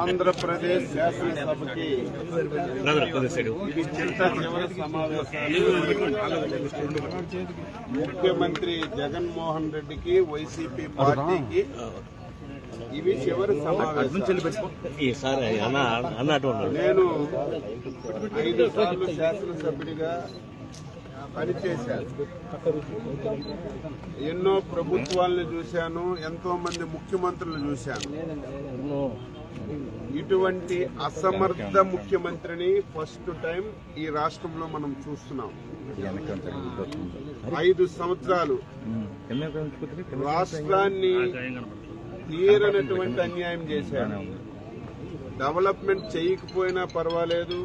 ఆంధ్రప్రదేశ్ శాసనసభకి ఇది చిట్ట చివరి సమావేశాలు ముఖ్యమంత్రి జగన్మోహన్ రెడ్డికి వైసీపీ పార్టీకి ఇవి చివరి సమావేశం నేను ఐదు సార్లు శాసనసభ్యుడిగా పనిచేశాను ఎన్నో ప్రభుత్వాలను చూశాను ఎంతో మంది ముఖ్యమంత్రులు చూశాను. ఇటువంటి అసమర్థ ముఖ్యమంత్రిని ఫస్ట్ టైం ఈ రాష్ట్రంలో మనం చూస్తున్నాం. ఐదు సంవత్సరాలు రాష్ట్రాన్ని తీరనటువంటి అన్యాయం చేశాను డెవలప్మెంట్ చేయకపోయినా పర్వాలేదు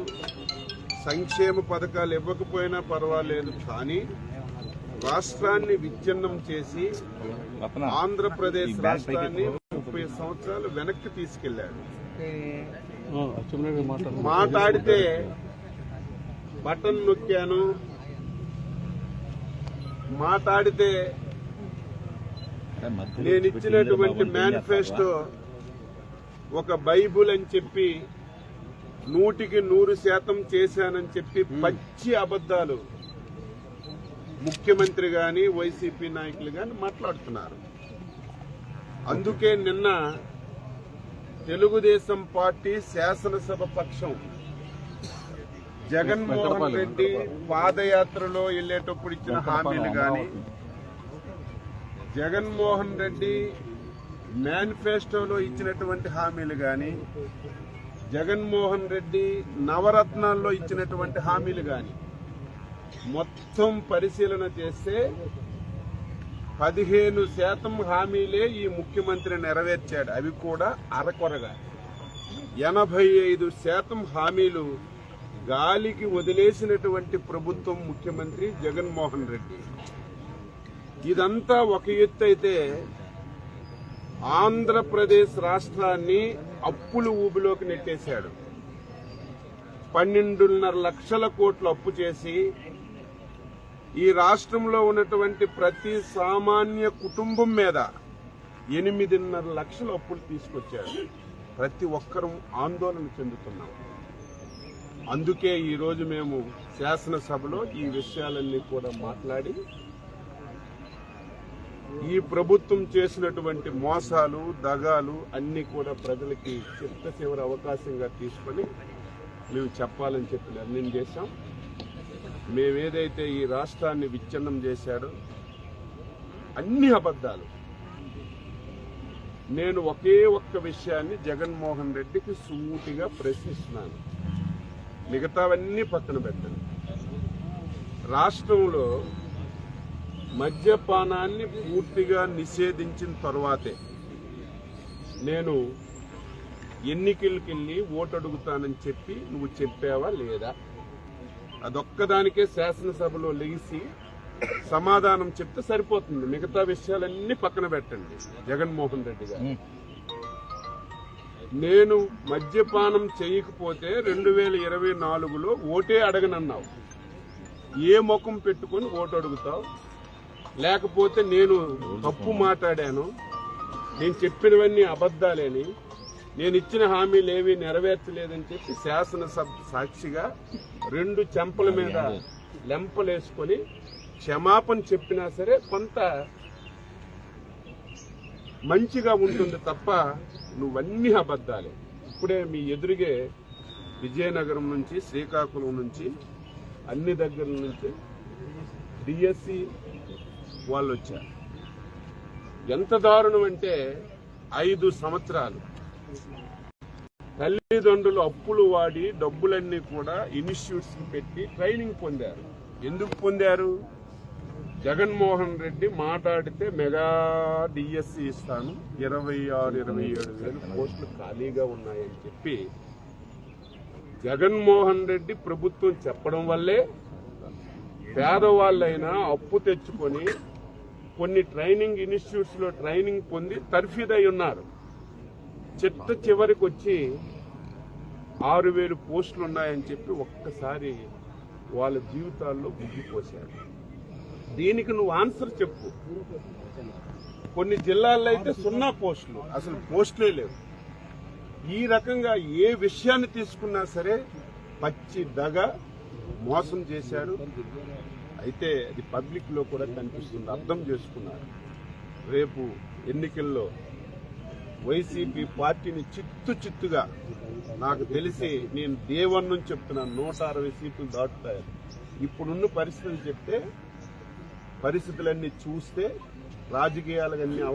సంక్షేమ పథకాలు ఇవ్వకపోయినా పర్వాలేదు కానీ రాష్ట్రాన్ని విచ్ఛిన్నం చేసి ఆంధ్రప్రదేశ్ రాష్ట్రాన్ని ముప్పై సంవత్సరాలు వెనక్కి తీసుకెళ్ళాడు మాట్లాడితే బటన్ నొక్కాను. మాట్లాడితే నేను ఇచ్చినటువంటి మేనిఫెస్టో ఒక బైబుల్ అని చెప్పి నూటికి నూరు శాతం చేశానని చెప్పి పచ్చి అబద్దాలు ముఖ్యమంత్రి గాని వైసీపీ నాయకులు గాని మాట్లాడుతున్నారు. అందుకే నిన్న తెలుగుదేశం పార్టీ శాసనసభ పక్షం జగన్మోహన్ రెడ్డి పాదయాత్రలో వెళ్ళేటప్పుడు ఇచ్చిన హామీలు గాని జగన్మోహన్ రెడ్డి మేనిఫెస్టోలో ఇచ్చినటువంటి హామీలు గాని జగన్మోహన్ రెడ్డి నవరత్నాల్లో ఇచ్చినటువంటి హామీలు కానీ మొత్తం పరిశీలన చేస్తే పదిహేను శాతం హామీలే ఈ ముఖ్యమంత్రి నెరవేర్చాడు. అవి కూడా అరకొరగా. ఎనభై ఐదు శాతం హామీలు గాలికి వదిలేసినటువంటి ప్రభుత్వం ముఖ్యమంత్రి జగన్మోహన్ రెడ్డి. ఇదంతా ఒక ఎత్తు అయితే ఆంధ్రప్రదేశ్ రాష్ట్రాన్ని అప్పులు ఊబిలోకి నెట్టేశాడు. పన్నెండున్నర లక్షల కోట్లు అప్పు చేసి ఈ రాష్ట్రంలో ఉన్నటువంటి ప్రతి సామాన్య కుటుంబం మీద ఎనిమిదిన్నర లక్షల అప్పులు తీసుకొచ్చాడు ప్రతి ఒక్కరూ ఆందోళన చెందుతున్నాం. అందుకే ఈరోజు మేము శాసనసభలో ఈ విషయాలన్నీ కూడా మాట్లాడి ఈ ప్రభుత్వం చేసినటువంటి మోసాలు దగాలు అన్ని కూడా ప్రజలకి చిత్త చివరి అవకాశంగా తీసుకొని మేము చెప్పాలని చెప్పి నిర్ణయం చేశాం. మేమేదైతే ఈ రాష్ట్రాన్ని విచ్ఛిన్నం చేశాడో అన్ని అబద్దాలు నేను ఒకే ఒక్క విషయాన్ని జగన్మోహన్ రెడ్డికి సూటిగా ప్రశ్నిస్తున్నాను. మిగతావన్నీ పక్కన పెట్టండి రాష్ట్రంలో మద్యపానాన్ని పూర్తిగా నిషేధించిన తర్వాతే నేను ఎన్నికలకెళ్ళి ఓటు అడుగుతానని చెప్పి నువ్వు చెప్పావా లేదా? అదొక్కదానికే శాసనసభలో లెగిసి సమాధానం చెప్తే సరిపోతుంది. మిగతా విషయాలన్నీ పక్కన పెట్టండి. జగన్మోహన్ రెడ్డి గారు. నేను మద్యపానం చేయకపోతే రెండు వేల ఇరవై నాలుగులో ఓటే అడగనన్నావు. ఏ ముఖం పెట్టుకొని ఓటు అడుగుతావు లేకపోతే నేను తప్పు మాట్లాడాను. నేను చెప్పినవన్నీ అబద్దాలేని నేను ఇచ్చిన హామీలు ఏవి నెరవేర్చలేదని చెప్పి శాసనసభ సాక్షిగా రెండు చెంపల మీద లెంపలేసుకొని క్షమాపణ చెప్పినా సరే కొంత మంచిగా ఉంటుంది తప్ప నువ్వన్నీ అబద్దాలే ఇప్పుడే మీ ఎదురుగే విజయనగరం నుంచి శ్రీకాకుళం నుంచి అన్ని దగ్గర నుంచి డిఎస్సి వాళ్ళు వచ్చారు ఎంత దారుణం అంటే ఐదు సంవత్సరాలు. తల్లిదండ్రులు అప్పులు వాడి డబ్బులన్నీ కూడా ఇన్స్టిట్యూట్స్ పెట్టి ట్రైనింగ్ పొందారు. ఎందుకు పొందారు? జగన్మోహన్ రెడ్డి మాట్లాడితే మెగా డిఎస్సి ఇస్తాను. ఇరవై ఆరు ఇరవై ఏడు వేలు పోస్టులు ఖాళీగా ఉన్నాయని చెప్పి జగన్మోహన్ రెడ్డి ప్రభుత్వం చెప్పడం వల్లే పేదవాళ్ళైనా అప్పు తెచ్చుకొని కొన్ని ట్రైనింగ్ ఇన్స్టిట్యూట్స్లో ట్రైనింగ్ పొంది తర్ఫీదై ఉన్నారు. చిట్ట చివరికి వచ్చి ఆరు వేలు పోస్టులు ఉన్నాయని చెప్పి ఒక్కసారి వాళ్ళ జీవితాల్లో ముగ్గిపోశారు దీనికి నువ్వు ఆన్సర్ చెప్పు. కొన్ని జిల్లాల్లో అయితే సున్నా పోస్టులు. అసలు పోస్టులే లేవు. ఈ రకంగా ఏ విషయాన్ని తీసుకున్నా సరే పచ్చి దగ మోసం చేశాడు. అయితే అది పబ్లిక్లో కూడా కనిపిస్తుంది. అర్థం చేసుకున్నారు. రేపు ఎన్నికల్లో వైసీపీ పార్టీని చిత్తు చిత్తుగా నాకు తెలిసి నేను దేవన్ నుంచి చెప్తున్నాను నూట అరవై సీట్లు దాటుతాయి ఇప్పుడున్న పరిస్థితులు చెప్తే పరిస్థితులన్నీ చూస్తే రాజకీయాలన్నీ